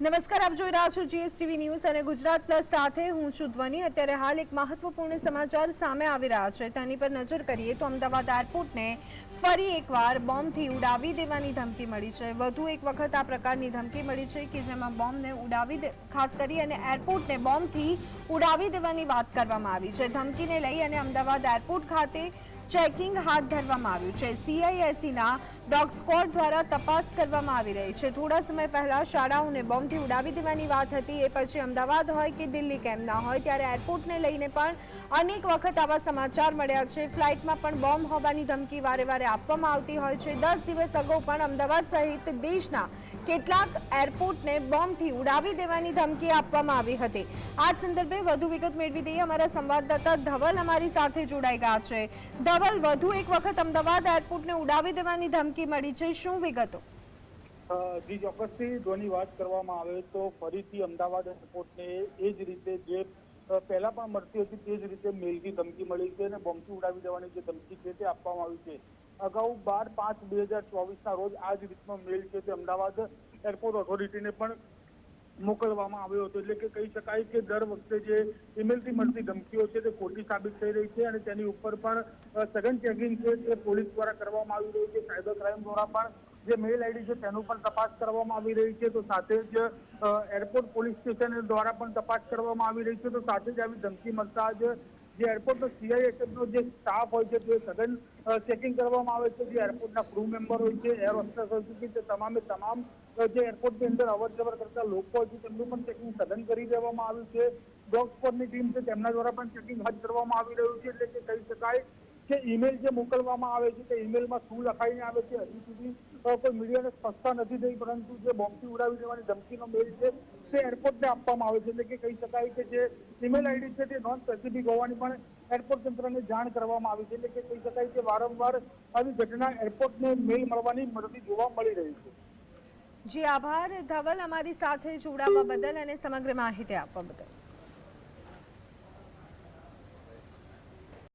નમસ્કાર, આપ જોઈ રહ્યા છો જીએસટીવી ન્યૂઝ અને ગુજરાત પ્લસ સાથે હું છું ધ્વની. અત્યારે હાલ એક મહત્વપૂર્ણ સમાચાર સામે આવી રહ્યા છે. તેની પર નજર કરીએ તો અમદાવાદ એરપોર્ટને ફરી એકવાર બોમ્બથી ઉડાવી દેવાની ધમકી મળી છે. વધુ એક વખત આ પ્રકારની ધમકી મળી છે કે જેમાં બોમ્બને ઉડાવી ખાસ કરી અને એરપોર્ટને બોમ્બથી ઉડાવી દેવાની વાત કરવામાં આવી છે. ધમકીને લઈ અને અમદાવાદ એરપોર્ટ ખાતે ચેકિંગ હાથ ધરવામાં આવ્યું છે. સીઆઈએસસીના ડોગ સ્કોડ દ્વારા તપાસ કરવામાં આવી રહી છે. થોડા સમય પહેલા શાળાઓને બોમ્બથી ઉડાવી દેવાની વાત હતી. એ પછી અમદાવાદ હોય કે દિલ્હી કેમ ના હોય ત્યારે એરપોર્ટને લઈને પણ અનેક વખત આવા સમાચાર મળ્યા છે. ફ્લાઇટમાં પણ બોમ્બ હોવાની ધમકી વારે વારે આપવામાં આવતી હોય છે. દસ દિવસ અગાઉ પણ અમદાવાદ સહિત દેશના કેટલાક એરપોર્ટને બોમ્બથી ઉડાવી દેવાની ધમકી આપવામાં આવી હતી. આ સંદર્ભે વધુ વિગત મેળવી દઈએ. અમારા સંવાદદાતા ધવલ અમારી સાથે જોડાઈ ગયા છે. ધવલ, વધુ એક વખત અમદાવાદ એરપોર્ટને ઉડાવી દેવાની ધમકી મળી છે. શું વિગતો? જી, ચોક્કસથી ધોની વાત કરવામાં આવે તો ફરીથી અમદાવાદ એરપોર્ટને એ જ રીતે જે પહેલા પણ મળતી હતી તે જ રીતે મેલથી ધમકી મળી છે અને બોમ્બથી ઉડાવી દેવાની જે ધમકી છે તે આપવામાં આવી છે. અગાઉ બાર પાંચ બે હજાર ચોવીસના રોજ આ જ રીતનો મેલ છે તે અમદાવાદ એરપોર્ટ ઓથોરિટીને પણ મોકલવામાં આવ્યો હતો. એટલે કે કહી શકાય કે દર વખતે જે ઈમેલથી મળતી ધમકીઓ છે તે ખોટી સાબિત થઈ રહી છે અને તેની ઉપર પણ સઘન ચેકિંગ છે તે પોલીસ દ્વારા કરવામાં આવી રહ્યું છે. સાયબર ક્રાઇમ દ્વારા પણ જે મેલ આઈડી છે તેનું પણ તપાસ કરવામાં આવી રહી છે. તો સાથે જ એરપોર્ટ પોલીસ સ્ટેશન દ્વારા પણ તપાસ કરવામાં આવી રહી છે. તો સાથે જ આવી ધમકી મળતા જ જે એરપોર્ટનો સીઆઈએસએફનો જે સ્ટાફ હોય છે, તે સઘન ચેકિંગ કરવામાં આવે છે. જે એરપોર્ટના ક્રૂ મેમ્બર હોય છે એર હોસ્ટેસ હોય છે તે તમામે તમામ જે એરપોર્ટની અંદર અવર જવર કરતા લોકો હોય છે, તેમનું પણ ચેકિંગ સઘન કરી દેવામાં આવ્યું છે. ડોગ સ્કોડની ટીમ છે, તેમના દ્વારા પણ ચેકિંગ હાથ ધરવામાં આવી રહ્યું છે, એટલે કે કહી શકાય કે ઈમેલ જે મોકલવામાં આવે છે, તે ઈમેલમાં શું લખાઈને આવે છે, હજી સુધી કોઈ મીડિયાને સ્પષ્ટતા નથી થઈ, પરંતુ જે બોમ્બથી ઉડાવી દેવાની ધમકીનો મેલ છે તે એરપોર્ટને આપવામાં આવે છે. એટલે કે કહી શકાય કે જે ઈમેલ આઈડી છે તે નોન સ્પેસિફિક હોવાની પણ એરપોર્ટ તંત્રને જાણ કરવામાં આવી છે. એટલે કે કહી શકાય કે વારંવાર આવી ઘટના એરપોર્ટને મેલ મળવાની મળતી જોવા મળી રહી છે. જી, આભાર. ધવલ, અમારી સાથે જોડાવા બદલ અને સમગ્ર માહિતી આપવા બદલ.